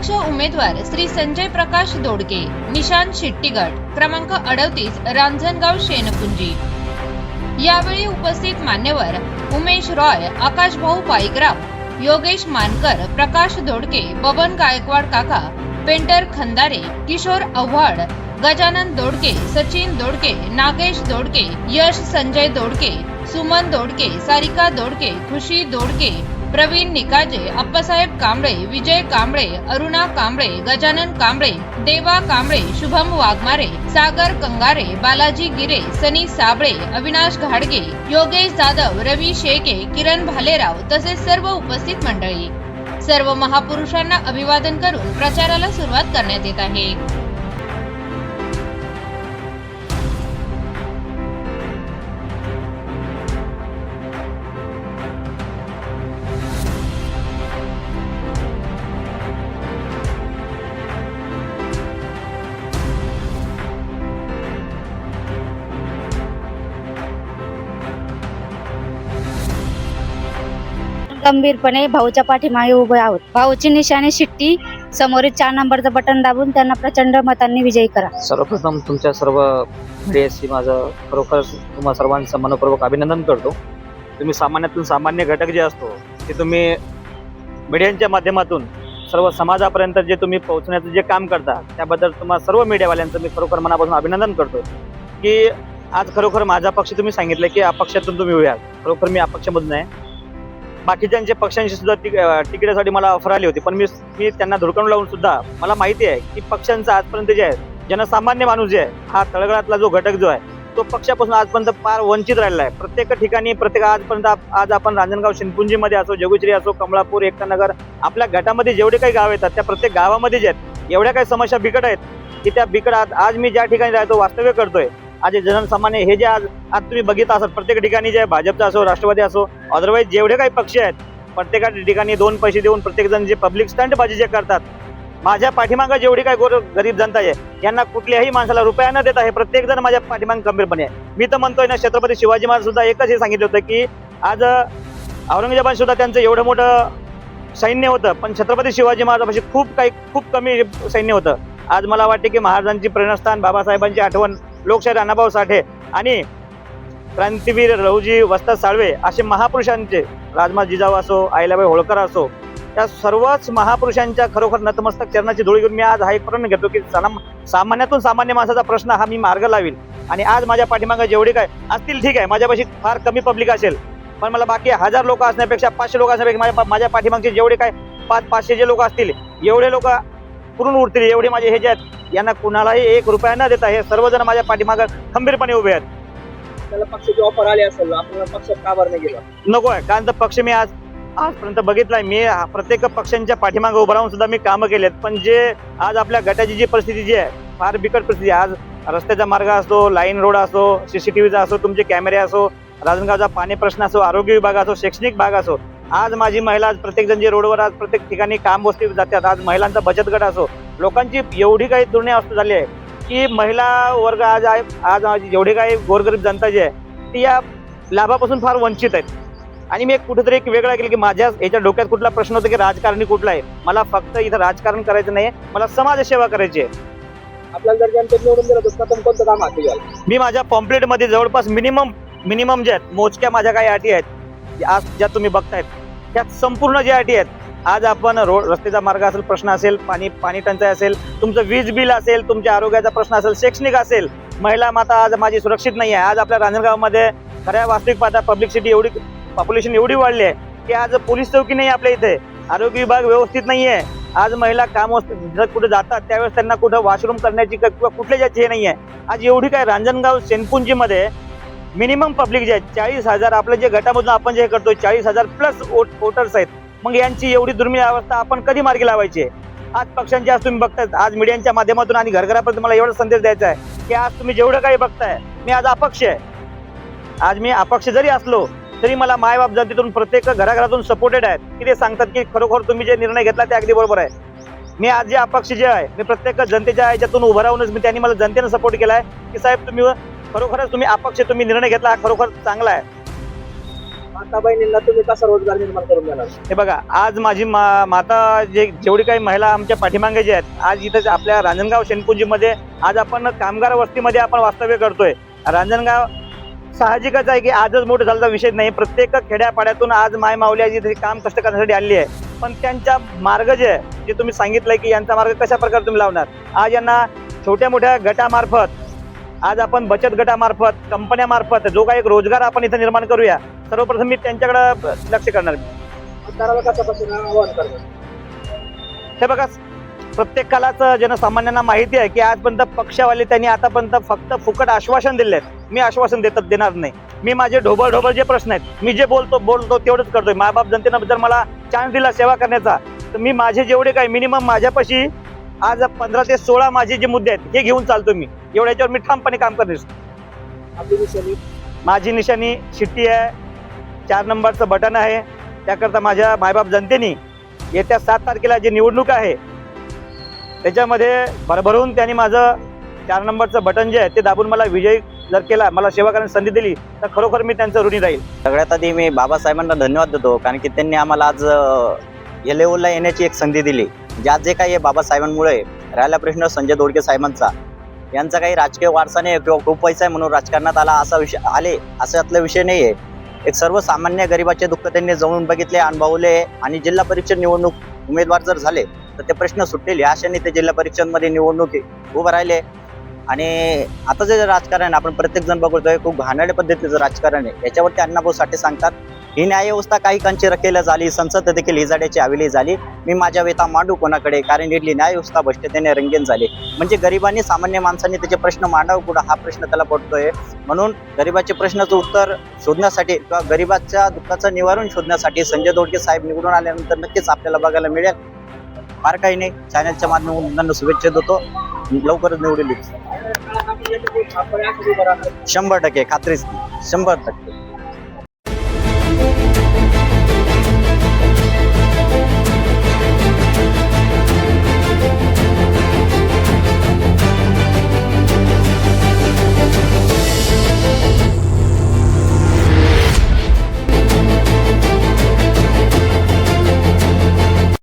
अपक्ष उमेदवार श्री संजय प्रकाश दोडके निशांत शिट्टीगड क्रमांक अडतीस रांजणगाव शेनपुंजी यावेळी उपस्थित मान्यवर उमेश रॉय आकाश भाऊ पाईकराव योगेश मानकर प्रकाश दोडके बबन गायकवाड काका पेंटर खंदारे किशोर आव्हाड गजानन दोडके सचिन दोडके नागेश दोडके यश संजय दोडके सुमन दोडके सारिका दोडके खुशी दोडके प्रवीण निकाजे अप्पासाहेब कांबळे विजय कांबळे अरुणा कांबळे गजानन कांबळे देवा कांबळे शुभम वाघमारे सागर कंगारे बालाजी गिरे सनी साबळे अविनाश घाडगे योगेश जाधव रवी शेके किरण भालेराव तसेच सर्व उपस्थित मंडळी. सर्व महापुरुषांना अभिवादन करून प्रचाराला सुरुवात करण्यात येत आहे. गंभीरपणे भाऊच्या पाठीमागे उभे आहोत. भाऊची निशाणी शिट्टी समोरील चार नंबरचं बटन दाबून त्यांना प्रचंड मतांनी विजयी करा. सर्वप्रथम तुमच्या सर्व माझं खरोखर तुम्हा सर्वांचं मनपूर्वक अभिनंदन करतो. तुम्ही सामान्यातून सामान्य घटक जे असतो ते तुम्ही मीडियांच्या माध्यमातून सर्व समाजापर्यंत जे तुम्ही पोहोचण्याचं जे काम करता त्याबद्दल तुम्हाला सर्व मीडियावाल्यांचं मी खरोखर मनापासून अभिनंदन करतो. की आज खरोखर माझा पक्ष तुम्ही सांगितलं की अपक्षातून तुम्ही उभे खरोखर मी अपक्षमधून आहे. बाकीच्यांच्या पक्षांशी सुद्धा तिक- तिकिटासाठी मला ऑफर आली होती. पण मी मी त्यांना धुडकून लावून सुद्धा मला माहिती आहे की पक्षांचा आजपर्यंत जे आहे जनसामान्य माणूस जे आहे हा तळगळातला जो घटक जो आहे तो पक्षापासून आजपर्यंत फार वंचित राहिला आहे. प्रत्येक ठिकाणी प्रत्येक आजपर्यंत आज आपण रांजणगाव शिंदपुंजीमध्ये असो जगुचरी असो कमळापूर एकतानगर आपल्या गटामध्ये जेवढे काही गाव येतात त्या प्रत्येक गावामध्ये जे आहेत एवढ्या काही समस्या बिकट आहेत की त्या बिकट आज आज मी ज्या ठिकाणी राहतो वास्तव्य करतोय आज जनसामान्य हे जे आज आज तुम्ही बघित असाल प्रत्येक ठिकाणी जे भाजपचं भाजपचा असो राष्ट्रवादी असो अदरवाईज जेवढे काही पक्ष आहेत प्रत्येका ठिकाणी दोन पैसे देऊन प्रत्येकजण जे पब्लिक स्टंटबाजी जे करतात माझ्या पाठीमागं जेवढी काही गोर गरीब जनता आहे यांना कुठल्याही माणसाला रुपया न देता हे प्रत्येकजण माझ्या पाठीमाग गंभीरपणे आहे. मी तर म्हणतोय ना छत्रपती शिवाजी महाराज सुद्धा एकच हे सांगितलं होतं की आज औरंगजेबान सुद्धा त्यांचं एवढं मोठं सैन्य होतं पण छत्रपती शिवाजी महाराजापाशी खूप काही खूप कमी सैन्य होतं. आज मला वाटते की महाराजांची प्रेरणास्थान बाबासाहेबांची आठवण लोकशाहीर अण्णाभाऊ साठे आणि क्रांतीवीर रहुजी वस्ताद साळवे असे महापुरुषांचे राजमा जिजाऊ असो आईलाबाई होळकर असो त्या सर्वच महापुरुषांच्या खरोखर नतमस्तक चरणाची धुळी घेऊन मी आज हा एक प्रण घेतो की सामान्यातून सामान्य माणसाचा प्रश्न हा मी मार्ग लावील आणि आज माझ्या पाठीमागे जेवढे काय असतील ठीक आहे माझ्यापाशी फार कमी पब्लिक असेल. पण मला बाकी हजार लोक असण्यापेक्षा पाचशे लोक असण्यापेक्षा माझ्या माझ्या पाठीमागचे जेवढे काय पाच पाचशे जे लोक असतील एवढे लोक पुरून उरतील एवढे माझे हे जे आहेत यांना कुणालाही एक रुपया न देता हे सर्वजण माझ्या पाठीमागं खंबीरपणे उभे आहेत. त्याला पक्षाची ऑफर आली असेल आपण पक्षात का बरं नाही गेला? नको आहे कारण तर पक्ष मी आज आजपर्यंत बघितलाय मी प्रत्येक पक्षांच्या पाठीमागे उभं राहून सुद्धा मी कामं केलेत. पण जे आज आपल्या गटाची जी परिस्थिती जी आहे फार बिकट परिस्थिती. आज रस्त्याचा मार्ग असो लाईन रोड असो सीसीटीव्हीचा असो तुमचे कॅमेरे असो राजनगावचा पाणी प्रश्न असो आरोग्य विभाग असो शैक्षणिक भाग असो आज माझी महिला आज प्रत्येक जण जे रोडवर आज प्रत्येक ठिकाणी काम गोष्टी जातात आज महिलांचा बचत गट असो लोकांची एवढी काही दुर्णय अवस्था झाली आहे की महिला वर्ग आज आहे आज माझी जेवढी काही गोरगरीब जनता जी आहे ती या लाभापासून फार वंचित आहेत. आणि मी एक कुठेतरी एक वेगळं केलं की माझ्या याच्या डोक्यात कुठला प्रश्न होता की राजकारणी कुठला आहे? मला फक्त इथं राजकारण करायचं नाही मला समाजसेवा करायची आहे. आपल्याला जर जनतेत निवडून दिलं तर प्रथम कोणतं काम हाती घ्याल मी माझ्या पॉम्प्लेटमध्ये जवळपास मिनिमम मिनिमम जे आहेत मोजक्या माझ्या काही अटी आहेत आज ज्या तुम्ही बघतायत त्या संपूर्ण ज्या अटी आहेत आज आपण रोड रस्त्याचा मार्ग असेल प्रश्न असेल पाणी पाणी टंचाई असेल तुमचं वीज बिल असेल तुमच्या आरोग्याचा प्रश्न असेल शैक्षणिक असेल महिला माता आज माझी सुरक्षित नाही आहे. आज आपल्या रांजणगावमध्ये खऱ्या वास्तविक पाहता पब्लिक सिटी एवढी पॉप्युलेशन एवढी वाढली आहे की आज पोलीस चौकी नाही आपल्या इथे. आरोग्य विभाग व्यवस्थित नाही आहे. आज महिला काम जर कुठे जातात त्यावेळेस त्यांना कुठं वॉशरूम करण्याची किंवा कुठल्या ज्याची हे नाही आहे. आज एवढी काय रांजणगाव सेनपुंजीमध्ये मिनिमम पब्लिक जे आहे चाळीस हजार आपलं जे गटामधून आपण जे हे करतोय चाळीस हजार प्लस वोटर्स आहेत. मग यांची एवढी दुर्मिळ अवस्था आपण कधी मार्गी लावायची आज पक्षांची आज तुम्ही बघताय आज मीडियांच्या माध्यमातून आणि घरघरापर्यंत मला एवढा संदेश द्यायचा आहे की आज तुम्ही जेवढं काही बघताय मी आज अपक्ष आहे. आज मी अपक्ष जरी असलो तरी मला मायबाप जनतेतून प्रत्येक घराघरातून सपोर्टेड आहेत. की ते सांगतात की खरोखर तुम्ही जे निर्णय घेतला ते अगदी बरोबर आहे. मी आज जे अपक्ष जे आहे मी प्रत्येक जनतेच्या ह्याच्यातून उभं राहूनच मी त्यांनी मला जनतेनं सपोर्ट केला आहे की साहेब तुम्ही खरोखरच तुम्ही अपक्ष तुम्ही निर्णय घेतला हा खरोखर चांगला आहे. माता बहिणींना तुम्ही कसा रोजगार निर्माण करून देणार? हे बघा आज माझी मा माता जे जेवढी काही महिला आमच्या पाठीमागे जे आहेत आज इथं आपल्या रांजणगाव शेणकुंजीमध्ये आज आपण कामगार वस्तीमध्ये आपण वास्तव्य करतोय. रांजणगाव साहजिकच आहे की आजच मोठं झाल्याचा विषय नाही. प्रत्येक खेड्यापाड्यातून आज माय माऊली आज इथे काम कष्ट करण्यासाठी आली आहे. पण त्यांच्या मार्ग जे आहे जे तुम्ही सांगितलंय की यांचा मार्ग कशा प्रकारे तुम्ही लावणार? आज यांना छोट्या मोठ्या गटामार्फत आज आपण बचत गटामार्फत कंपन्यामार्फत जो काही एक रोजगार आपण इथं निर्माण करूया सर्वप्रथम मी त्यांच्याकडे लक्ष करणार हे बघा प्रत्येकालाच जनसामान्यांना माहिती आहे की आजपर्यंत पक्षवाले त्यांनी आतापर्यंत फक्त फुकट आश्वासन दिले आहेत. मी आश्वासन देतात देणार नाही. मी माझे ढोबळ ढोबळ जे प्रश्न आहेत मी जे बोलतो बोलतो तेवढंच करतोय. मायबाप जनतेनं जर मला चान्स दिला सेवा करण्याचा तर मी माझे जेवढे काही मिनिमम माझ्यापाशी आज पंधरा ते सोळा माझे जे मुद्दे आहेत हे घेऊन चालतो मी. एवढ्या याच्यावर मी ठामपणे काम करणार माझी निशाणी शिट्टी आहे. चार नंबरचं बटन आहे. त्याकरता माझ्या मायबाप जनतेने येत्या सात तारखेला जी निवडणूक आहे त्याच्यामध्ये भरभरून त्यांनी माझं चार नंबरचं बटन जे आहे ते दाबून मला विजयी जर केला मला सेवा करण्याची संधी दिली तर खरोखर मी त्यांचं ऋणी राहील. सगळ्यात आधी मी बाबासाहेबांना धन्यवाद देतो कारण की त्यांनी आम्हाला आज या लेवलला येण्याची एक संधी दिली. ज्यात जे काही आहे बाबासाहेबांमुळे राहिला प्रश्न संजय दोडके साहेबांचा. यांचा काही राजकीय वारसा नाही किंवा खूप पैसा आहे म्हणून राजकारणात आला असा विषय आले अशातला विषय नाही आहे एक सर्वसामान्य गरिबाचे दुःख त्यांनी जवळून बघितले अनुभवले आणि जिल्हा परिषद निवडणूक उमेदवार जर झाले तर ते प्रश्न सुटलेले अशाने ते जिल्हा परिषदमध्ये निवडणूक उभं राहिले. आणि आता जे राजकारण आपण प्रत्येक जण बघतोय खूप घाणेरड्या पद्धतीचं राजकारण आहे. याच्यावरती अण्णाभाऊ साठे सांगतात ही न्यायव्यवस्था काही कांची रकेला झाली संसद देखील हिजाड्याची हवेली झाली. मी माझ्या वेता मांडू कोणाकडे? कारण इथली न्यायव्यवस्था भ्रष्टतेने रंगीन झाली. म्हणजे गरिबांनी सामान्य माणसांनी त्याचे प्रश्न मांडावं कुठं? हा प्रश्न त्याला पडतोय. म्हणून गरिबाचे प्रश्नाचं उत्तर शोधण्यासाठी किंवा गरिबाच्या दुःखाचं निवारण शोधण्यासाठी संजय दोडके साहेब निवडून आल्यानंतर नक्कीच आपल्याला बघायला मिळेल. फार काही नाही. चॅनलच्या माध्यमातून त्यांना शुभेच्छा देतो. लवकरच निवडून शंभर टक्के खात्री शंभर टक्के.